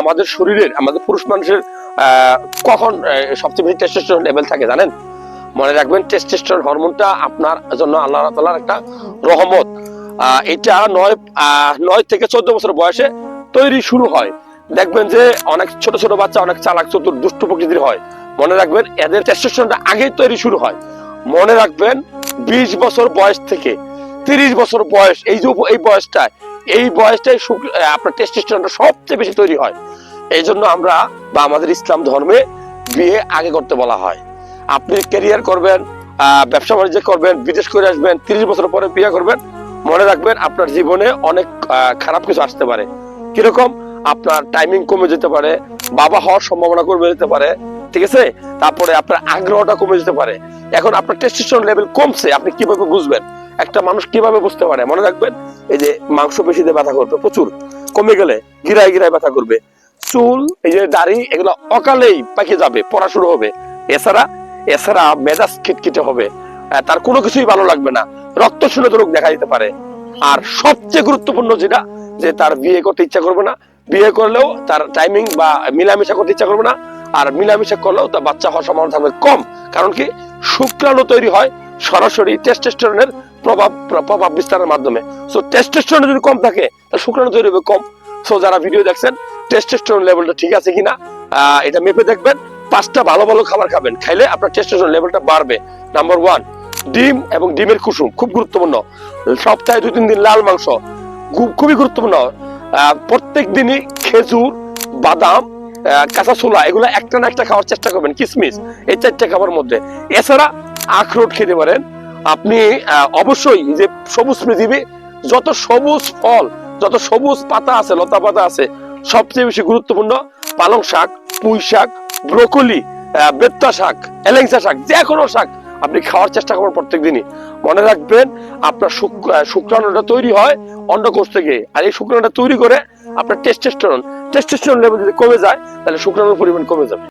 আমাদের শরীরের, আমাদের পুরুষ মানুষের কখন সবচেয়ে বেশি টেস্টোস্টেরন লেভেল থাকে জানেন? মনে রাখবেন টেস্টোস্টেরন হরমোনটা আপনার জন্য আল্লাহ তাআলার একটা রহমত। এটা নয় নয় থেকে চোদ্দ বছর বয়সে তৈরি শুরু হয়। দেখবেন যে অনেক ছোট ছোট বাচ্চা অনেক চালাক, চতুর, দুষ্ট প্রকৃতির হয়। মনে রাখবেন, এদের টেস্টোস্টেরনটা আগেই তৈরি শুরু হয়। মনে রাখবেন, বিশ বছর বয়স থেকে তিরিশ বছর বয়স, এই যে এই বয়সটা এই বয়সটাই আপনার টেস্টোস্টেরনটা সবচেয়ে বেশি তৈরি হয়। এই জন্য আমরা বা আমাদের ইসলাম ধর্মে বিয়ে আগে করতে বলা হয়। আপনি ক্যারিয়ার করবেন ব্যবসা বাণিজ্য করবেন, বিদেশ করে আসবেন, তিরিশ বছর পরে বিয়ে করবেন, মনে রাখবেন আপনার জীবনে অনেক খারাপ কিছু আসতে পারে। কীরকম? আপনার টাইমিং কমে যেতে পারে, বাবা হওয়ার সম্ভাবনা কমে যেতে পারে, ঠিক আছে? তারপরে আপনার আগ্রহটা কমে যেতে পারে। এখন আপনার টেস্টোস্টেরন লেভেল কমছে, আপনি কীভাবে বুঝবেন? একটা মানুষ কীভাবে বুঝতে পারে? মনে রাখবেন, এই যে মাংস পেশিতে ব্যথা করবে, প্রচুর। কমে গেলে গিরায় গিরায় ব্যথা করবে। চুল, এই যে দাড়ি, এগুলো অকালেই পাকে যাবে, পড়া শুরু হবে। এছাড়া এছাড়া মেজাজ খিটখিটে হবে। তার কোনো কিছুই ভালো লাগবে না। রক্ত শূন্যত রোগ দেখা দিতে পারে। আর সবচেয়ে গুরুত্বপূর্ণ যেটা, যে তার বিয়ে করতে ইচ্ছা করবে না। বিয়ে করলেও তার টাইমিং বা মিলামিশা করতে ইচ্ছা করবে না। আর মিলামিশা করলেও তার বাচ্চা হওয়ার সম্ভাবনা থাকবে কম। কারণ কি? শুক্রাণু তৈরি হয় সরাসরি টেস্টোস্টেরনের প্রভাব প্রভাব বিস্তারের মাধ্যমে। সো টেস্টোস্টেরন যদি কম থাকে তাহলে শুক্রাণু তৈরি হবে কম। সো যারা ভিডিও দেখছেন টেস্টোস্টেরন লেভেলটা ঠিক আছে কিনা এটা মেপে দেখবেন। পাঁচটা ভালো ভালো খাবার খাবেন। খাইলে আপনার টেস্টোস্টেরন লেভেলটা বাড়বে। নাম্বার ওয়ান ডিম এবং ডিমের কুসুম খুব গুরুত্বপূর্ণ। সপ্তাহে দুই তিন দিন লাল মাংস খুব- খুবই গুরুত্বপূর্ণ। প্রত্যেক দিনই খেজুর, বাদাম কাঁচা ছোলা, এগুলো একটা না একটা খাওয়ার চেষ্টা করবেন, কিসমিস, এই চারটে খাবার মধ্যে। এছাড়া আখরোট খেতে পারেন। আপনি অবশ্যই যে সবুজ পৃথিবী, যত সবুজ ফল, যত সবুজ পাতা আছে, লতা পাতা আছে, সবচেয়ে বেশি গুরুত্বপূর্ণ পালং শাক, পুঁই শাক, ব্রোকলি বেত্তা শাক এলেংচা শাক, যে কোনো শাক আপনি খাওয়ার চেষ্টা করবেন প্রত্যেক দিনই। মনে রাখবেন, আপনার শুক্রাণুটা তৈরি হয় অন্ডকোষ থেকে। আর এই শুক্রাণুটা তৈরি করে আপনার টেস্টোস্টেরন টেস্টোস্টেরন লেভেল যদি কমে যায়, তাহলে শুক্রাণুর পরিমাণ কমে যাবে।